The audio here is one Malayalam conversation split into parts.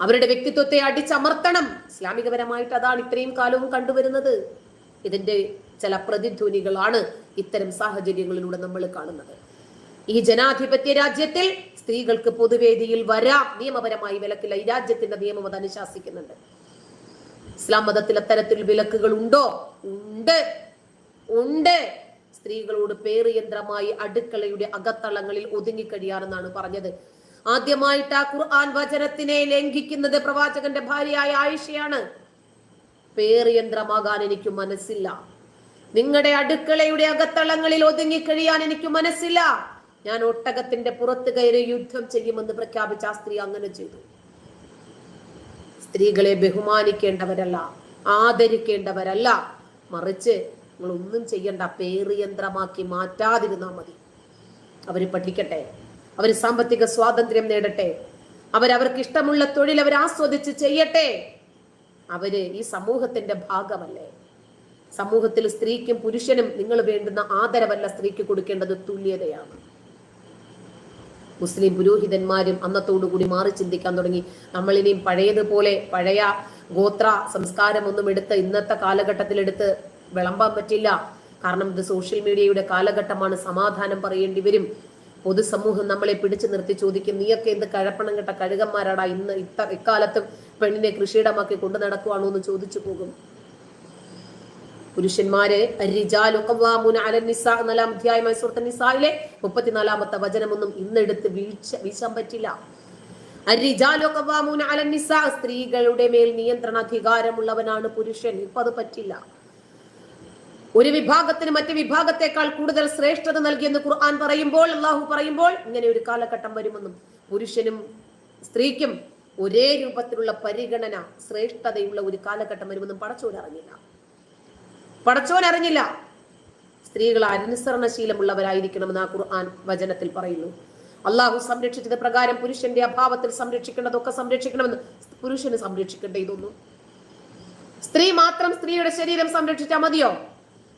അവരുടെ വ്യക്തിത്വത്തെ അടിച്ചമർത്തണം. ഇസ്ലാമികപരമായിട്ട് അതാണ് ഇത്രയും കാലവും കണ്ടുവരുന്നത്. ഇതിന്റെ ചില പ്രതിധ്വനികളാണ് ഇത്തരം സാഹചര്യങ്ങളിലൂടെ നമ്മൾ കാണുന്നത്. ഈ ജനാധിപത്യ രാജ്യത്തിൽ സ്ത്രീകൾക്ക് പൊതുവേദിയിൽ വരാം. നിയമപരമായി വിലക്കില്ല. ഈ രാജ്യത്തിന്റെ നിയമം അത് അനുശാസിക്കുന്നുണ്ട്. ഇസ്ലാം മതത്തിൽ അത്തരത്തിൽ വിലക്കുകൾ ഉണ്ടോ? ഉണ്ട്. ഉണ്ട്. സ്ത്രീകളോട് പേറിയന്ത്രമായി അടുക്കളയുടെ അകത്തളങ്ങളിൽ ഒതുങ്ങിക്കഴിയാറെന്നാണ് പറഞ്ഞത്. ആദ്യമായിട്ട് ആ ഖുർആൻ വചനത്തിനെ ലംഘിക്കുന്നത് പ്രവാചകന്റെ ഭാര്യയായ ആയിഷയാണ്. പേറിയന്ത്രമാകാൻ എനിക്ക് മനസ്സില്ല. നിങ്ങളുടെ അടുക്കളയുടെ അകത്തളങ്ങളിൽ ഒതുങ്ങിക്കഴിയാൻ എനിക്ക് മനസ്സില്ല. ഞാൻ ഒട്ടകത്തിന്റെ പുറത്ത് കയറി യുദ്ധം ചെയ്യുമെന്ന് പ്രഖ്യാപിച്ച ആ സ്ത്രീ അങ്ങനെ ചെയ്തു. സ്ത്രീകളെ ബഹുമാനിക്കേണ്ടവരല്ല ആദരിക്കേണ്ടവരല്ല. മറിച്ച് നിങ്ങൾ ഒന്നും ചെയ്യണ്ട പേറിയന്ത്രമാക്കി മാറ്റാതിരുന്നാൽ മതി. അവർ പഠിക്കട്ടെ. അവർ സാമ്പത്തിക സ്വാതന്ത്ര്യം നേടട്ടെ. അവരവർക്ക് ഇഷ്ടമുള്ള തൊഴിൽ അവർ ആസ്വദിച്ച് ചെയ്യട്ടെ. അവർ ഈ സമൂഹത്തിന്റെ ഭാഗമല്ലേ? സമൂഹത്തിൽ സ്ത്രീക്കും പുരുഷനും നിങ്ങൾ വേണ്ടുന്ന ആദരവല്ല സ്ത്രീക്ക് കൊടുക്കേണ്ടത് തുല്യതയാണ്. മുസ്ലിം പുരോഹിതന്മാരും അന്നത്തോടുകൂടി മാറി ചിന്തിക്കാൻ തുടങ്ങി. നമ്മളിനിയും പഴയതുപോലെ പഴയ ഗോത്ര സംസ്കാരം ഒന്നും എടുത്ത് ഇന്നത്തെ കാലഘട്ടത്തിൽ എടുത്ത് വിളമ്പാൻ പറ്റില്ല. കാരണം ഇത് സോഷ്യൽ മീഡിയയുടെ കാലഘട്ടമാണ്. സമാധാനം പറയേണ്ടി വരും. പൊതുസമൂഹം നമ്മളെ പിടിച്ചു നിർത്തി ചോദിക്കും നീയൊക്കെ എന്ത് കഴപ്പണം കെട്ട കഴുകന്മാരാടാ? ഇന്ന് ഇത്ത ഇക്കാലത്തും പെണ്ണിനെ കൃഷിയിടമാക്കി കൊണ്ടു നടക്കുവാണോ? എന്ന് ചോദിച്ചു പോകും. പുരുഷന്മാരെ നാലാം അധ്യായമായ നിസായിലെ മുപ്പത്തിനാലാമത്തെ വചനമൊന്നും ഇന്നെടുത്ത് വീഴ്ച വീശാൻ പറ്റില്ല. സ്ത്രീകളുടെ മേൽ നിയന്ത്രണ അധികാരമുള്ളവനാണ് പുരുഷൻ. ഇപ്പൊ അത് പറ്റില്ല. ഒരു വിഭാഗത്തിന് മറ്റ് വിഭാഗത്തെക്കാൾ കൂടുതൽ ശ്രേഷ്ഠത നൽകിയെന്ന് ഖുർആൻ പറയുമ്പോൾ അള്ളാഹു പറയുമ്പോൾ ഇങ്ങനെ ഒരു കാലഘട്ടം വരുമെന്നും പുരുഷനും സ്ത്രീക്കും ഒരേ രൂപത്തിലുള്ള പരിഗണന ശ്രേഷ്ഠതയുള്ള ഒരു കാലഘട്ടം വരുമെന്നും പടച്ചോൻ അറിഞ്ഞില്ല പടച്ചോൻ അറിഞ്ഞില്ല സ്ത്രീകൾ അനുസരണശീലമുള്ളവരായിരിക്കണമെന്ന് ആ ഖുർആൻ വചനത്തിൽ പറയുന്നു. അള്ളാഹു സംരക്ഷിച്ചത് പ്രകാരം പുരുഷന്റെ അഭാവത്തിൽ സംരക്ഷിക്കേണ്ടതൊക്കെ സംരക്ഷിക്കണമെന്ന് പുരുഷന് സംരക്ഷിക്കേണ്ട ഇതൊന്നും. സ്ത്രീ മാത്രം സ്ത്രീയുടെ ശരീരം സംരക്ഷിച്ചാൽ മതിയോ?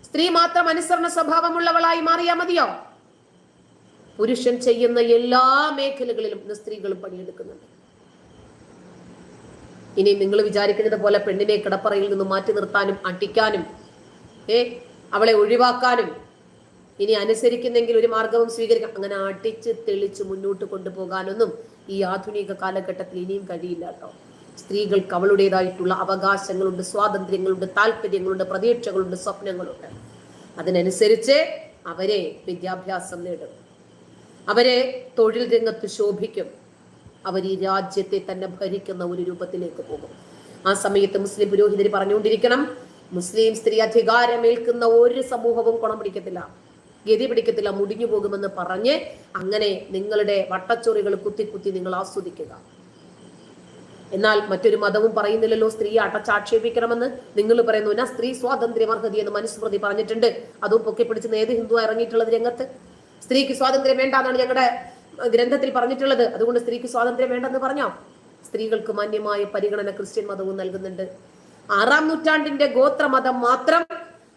സ്ത്രീ മാത്രം അനുസരണ സ്വഭാവമുള്ളവളായി മാറിയാൽ മതിയോ? പുരുഷൻ ചെയ്യുന്ന എല്ലാ മേഖലകളിലും ഇന്ന് സ്ത്രീകളും പണിയെടുക്കുന്നുണ്ട്. ഇനി നിങ്ങൾ വിചാരിക്കുന്നത് പോലെ പെണ്ണിനെ കിടപ്പറയിൽ നിന്ന് മാറ്റി നിർത്താനും അട്ടിക്കാനും ഏ അവളെ ഒഴിവാക്കാനും ഇനി അനുസരിക്കുന്നെങ്കിൽ ഒരു മാർഗവും സ്വീകരിക്കാം. അങ്ങനെ അടിച്ച് തെളിച്ച് മുന്നോട്ട് കൊണ്ടുപോകാനൊന്നും ഈ ആധുനിക കാലഘട്ടത്തിൽ ഇനിയും കഴിയില്ല കേട്ടോ. സ്ത്രീകൾക്ക് അവളുടേതായിട്ടുള്ള അവകാശങ്ങളുണ്ട് സ്വാതന്ത്ര്യങ്ങളുണ്ട് താല്പര്യങ്ങളുണ്ട് പ്രതീക്ഷകളുണ്ട് സ്വപ്നങ്ങളുണ്ട്. അതിനനുസരിച്ച് അവരെ വിദ്യാഭ്യാസം നേടും. അവരെ തൊഴിൽ രംഗത്ത് ശോഭിക്കും. അവർ ഈ രാജ്യത്തെ തന്നെ ഭരിക്കുന്ന ഒരു രൂപത്തിലേക്ക് പോകും. ആ സമയത്ത് മുസ്ലിം പുരോഹിതർ പറഞ്ഞുകൊണ്ടിരിക്കണം മുസ്ലിം സ്ത്രീ അധികാരമേൽക്കുന്ന ഒരു സമൂഹവും കുണം പിടിക്കത്തില്ല ഗതി പിടിക്കത്തില്ല മുടിഞ്ഞു പോകുമെന്ന് പറഞ്ഞ് അങ്ങനെ നിങ്ങളുടെ വട്ടച്ചോറികൾ കുത്തി കുത്തി നിങ്ങൾ ആസ്വദിക്കുക. എന്നാൽ മറ്റൊരു മതവും പറയുന്നില്ലല്ലോ. സ്ത്രീയെ അടച്ചാക്ഷേപിക്കണമെന്ന് നിങ്ങൾ പറയുന്നു. ഞാൻ സ്ത്രീ സ്വാതന്ത്ര്യം അർഹതി എന്ന് മനുസ്മൃതി പറഞ്ഞിട്ടുണ്ട്. അതും പൊക്കിപ്പിടിച്ച് ഏത് ഹിന്ദു ഇറങ്ങിയിട്ടുള്ളത് രംഗത്ത്? സ്ത്രീക്ക് സ്വാതന്ത്ര്യം വേണ്ട എന്നാണ് ഞങ്ങളുടെ ഗ്രന്ഥത്തിൽ പറഞ്ഞിട്ടുള്ളത്. അതുകൊണ്ട് സ്ത്രീക്ക് സ്വാതന്ത്ര്യം വേണ്ടെന്ന് പറഞ്ഞോ? സ്ത്രീകൾക്ക് മാന്യമായ പരിഗണന ക്രിസ്ത്യൻ മതവും നൽകുന്നുണ്ട്. ആറാം നൂറ്റാണ്ടിന്റെ ഗോത്രമതം മാത്രം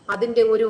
അതിന്റെ ഒരു